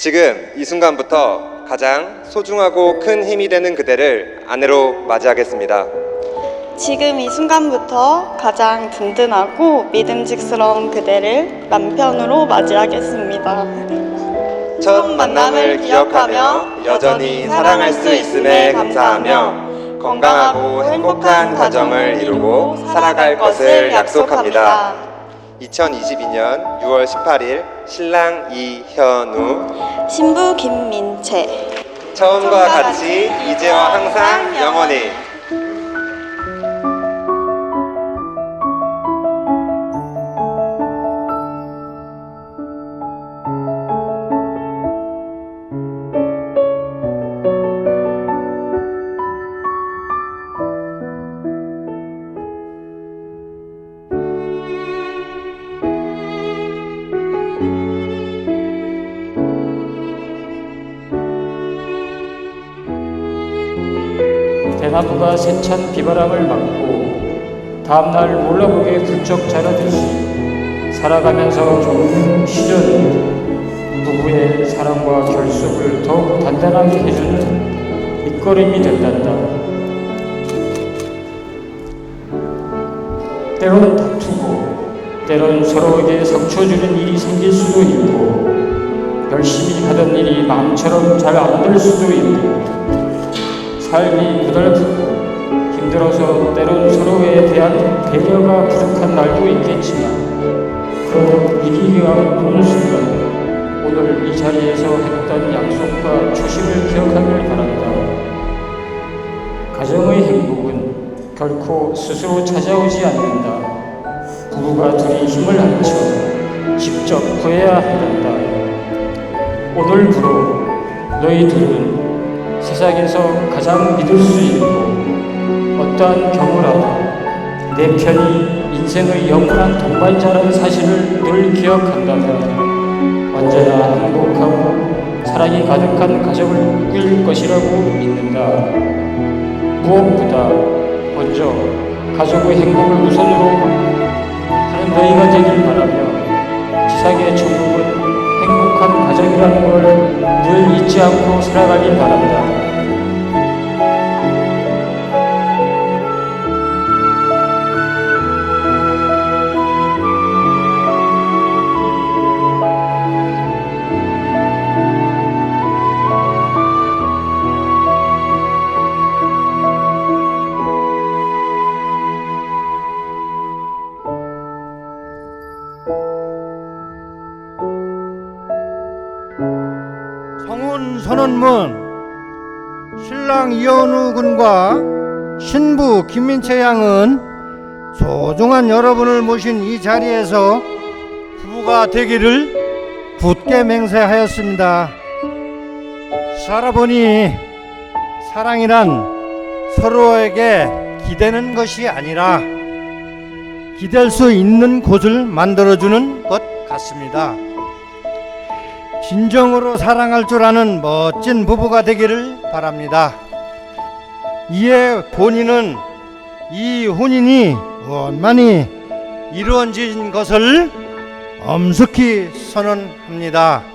지금 이 순간부터 가장 소중하고 큰 힘이 되는 그대를 아내로 맞이하겠습니다. 지금 이 순간부터 가장 든든하고 믿음직스러운 그대를 남편으로 맞이하겠습니다. 첫 만남을 기억하며 여전히 사랑할 수 있음에 감사하며 건강하고 행복한 가정을 이루고 살아갈 것을 약속합니다. 2022년 6월 18일 신랑 이현우 신부 김민채. 처음과 같이 이제와 항상 영원히 나무가 세찬 비바람을 맞고 다음날 몰라보게 훌쩍 자라듯이 살아가면서 좋은 시련이 부부의 사랑과 결속을 더욱 단단하게 해주는 밑거름이 된단다. 때로는 다투고 때로는 서로에게 상처 주는 일이 생길 수도 있고 열심히 하던 일이 마음처럼 잘 안 될 수도 있고 삶이 고달프고 힘들어서 때론 서로에 대한 배려가 부족한 날도 있겠지만 그런 위기가 오는 순간 오늘 이 자리에서 했던 약속과 초심을 기억하길 바란다. 가정의 행복은 결코 스스로 찾아오지 않는다. 부부가 둘이 힘을 합쳐 직접 구해야 한다. 오늘부로 너희 둘은 세상에서 가장 믿을 수 있고 어떠한 경우라도 내 편이 인생의 영원한 동반자라는 사실을 늘 기억한다면 언제나 행복하고 사랑이 가득한 가정을 꾸릴 것이라고 믿는다. 무엇보다 먼저 가족의 행복을 우선으로 하는 너희가 되길 바라며 지상의 천국은 행복한 가정이라는 걸 늘 잊지 않고 살아가길 바란다. 선언문 신랑 이현우 군과 신부 김민채 양은 소중한 여러분을 모신 이 자리에서 부부가 되기를 굳게 맹세하였습니다. 살아보니 사랑이란 서로에게 기대는 것이 아니라 기댈 수 있는 곳을 만들어주는 것 같습니다. 진정으로 사랑할 줄 아는 멋진 부부가 되기를 바랍니다. 이에 본인은 이 혼인이 원만히 이루어진 것을 엄숙히 선언합니다.